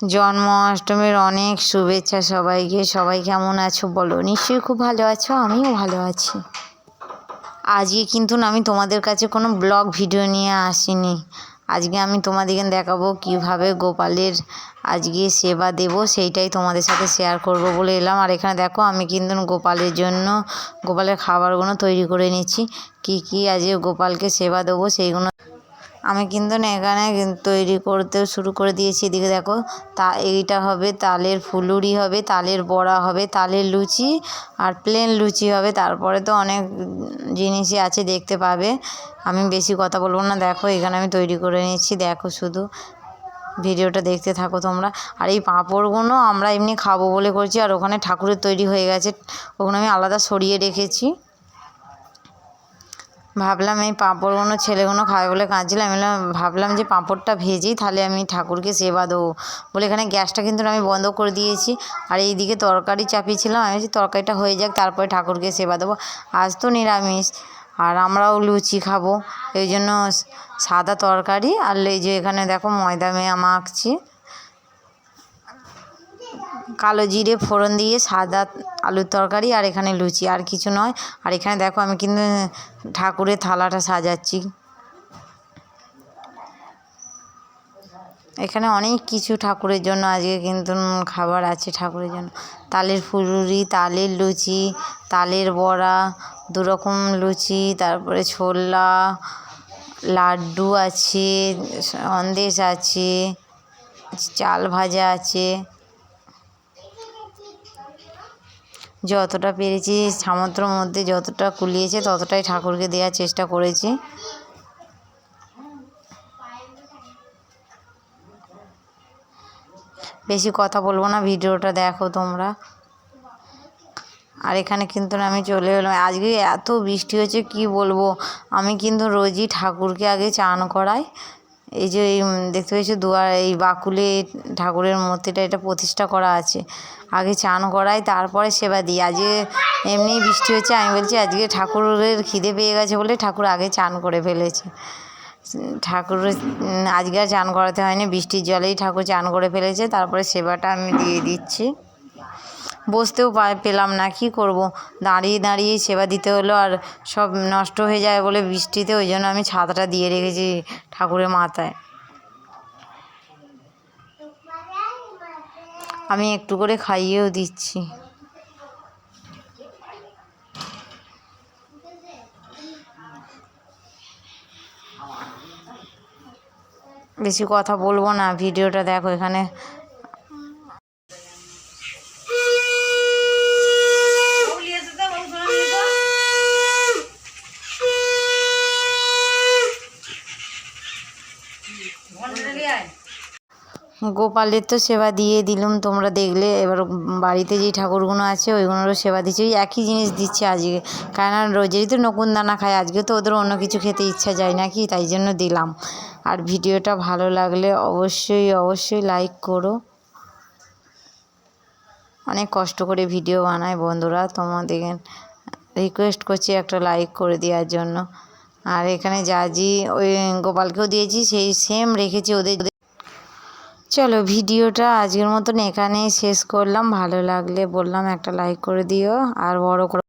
জন্মাষ্টমীর অনেক শুভেচ্ছা সবাইকে। সবাই কেমন আছো বলো? নিশ্চয়ই খুব ভালো আছো, আমিও ভালো আছি। আজকে কিন্তু আমি তোমাদের কাছে কোনো ব্লগ ভিডিও নিয়ে আসিনি। আজকে আমি তোমাদেরকে দেখাবো কীভাবে গোপালের আজকে সেবা দেব, সেইটাই তোমাদের সাথে শেয়ার করব বলে এলাম। আর এখানে দেখো, আমি কিন্তু গোপালের জন্য গোপালের খাবারগুলো তৈরি করে নিচ্ছি। কি কি আজকে গোপালকে সেবা দেবো, সেইগুলো আমি কিন্তু এখানে তৈরি করতে শুরু করে দিয়েছি। এদিকে দেখো, তা এইটা হবে, তালের ফুলুরি হবে, তালের বড়া হবে, তালের লুচি আর প্লেন লুচি হবে। তারপরে তো অনেক জিনিসই আছে, দেখতে পাবে। আমি বেশি কথা বলব না। দেখো, এখানে আমি তৈরি করে নিচ্ছি দেখো শুধু ভিডিওটা দেখতে থাকো তোমরা। আর এই পাঁপড়গুলো আমরা এমনি খাব বলে করছি, আর ওখানে ঠাকুরের তৈরি হয়ে গেছে। ওখানে আমি আলাদা সরিয়ে রেখেছি। ভাবলাম এই পাঁপড়গুলো ছেলেগুলো খাবে বলে কাঁদছিলাম। আমি ভাবলাম যে পাঁপড়টা ভেজেই তাহলে আমি ঠাকুরকে সেবা দেবো। বলে এখানে গ্যাসটা কিন্তু আমি বন্ধ করে দিয়েছি। আর এইদিকে তরকারি চাপিয়েছিলাম। আমি তরকারিটা হয়ে যাক, তারপরে ঠাকুরকে সেবা দেবো। আজ তো নিরামিষ। আর আমরাও লুচি খাব। এই জন্য সাদা তরকারি। আর এই যে এখানে দেখো ময়দা মেয়া মাখছি কালো জিরে, ফোড়ন দিয়ে সাদা আলুর তরকারি আর এখানে লুচি। আর কিছু নয়। আর এখানে দেখো আমি কিন্তু ঠাকুরের থালাটা সাজাচ্ছি। এখানে অনেক কিছু ঠাকুরের জন্য আজকে কিন্তু খাবার আছে ঠাকুরের জন্য। তালের ফুলুরি, তালের লুচি, তালের বড়া, দুরকম লুচি, তারপরে ছোলা, লাড্ডু আছে, সন্দেশ আছে, চাল ভাজা আছে। যতটা পেরেছি সামর্থ্যর মধ্যে যতটা কুলিয়েছে, ততটাই ঠাকুরকে দেওয়ার চেষ্টা করেছি। বেশি কথা বলব না, ভিডিওটা দেখো তোমরা। আর এখানে কিন্তু আমি চলে এলাম। আজকে এত বৃষ্টি হয়েছে কি বলব? আমি কিন্তু রোজই ঠাকুরকে আগে চান করাই। এই যে এই দেখতে পেয়েছ দুয়ার, এই বাকুলে ঠাকুরের মূর্তিটা এটা প্রতিষ্ঠা করা আছে। আগে চান করাই তারপরে সেবা দিই। আজকে এমনি বৃষ্টি হচ্ছে, আমি বলছি আজকে ঠাকুরের খিদে পেয়ে গেছে বলে ঠাকুর আগে চান করে ফেলেছে। ঠাকুর আজকে আর চান করাতে হয়নি, বৃষ্টির জলেই ঠাকুর চান করে ফেলেছে, তারপরে সেবাটা আমি দিয়ে দিচ্ছি। বসতেও পেলাম না, কি করব? দাঁড়িয়ে দাঁড়িয়ে সেবা দিতে হলো আর সব নষ্ট হয়ে যায় বলে বৃষ্টিতে, ওই জন্য আমি ছাতাটা দিয়ে রেখেছি ঠাকুরের মাথায়। আমি একটু করে খাইয়েও দিচ্ছি। বেশি কথা বলব না, ভিডিওটা দেখো এখানে। গোপালের তো সেবা দিয়ে দিলাম, তোমরা দেখলে। এবার বাড়িতে যেই ঠাকুরগুলো আছে, ওইগুলোরও সেবা দিচ্ছি। ওই একই জিনিস দিচ্ছে আজকে। কেননা রোজেরই তো নকুন দানা খায়। আজকে তো ওদের অন্য কিছু খেতে ইচ্ছা যায় নাকি? তাই জন্য দিলাম। আর ভিডিওটা ভালো লাগলে অবশ্যই অবশ্যই লাইক করো। অনেক কষ্ট করে ভিডিও বানায় বন্ধুরা। তোমাদের রিকোয়েস্ট করছি একটা লাইক করে দেওয়ার জন্য। আর এখানে জাজি ওই গোপালকেও দিয়েছি, সেই সেম রেখেছি ওদের। চলো ভিডিওটা আজকের মতন এখানেই শেষ করলাম। ভালো লাগলে বললাম একটা লাইক করে দিও আর বড় করে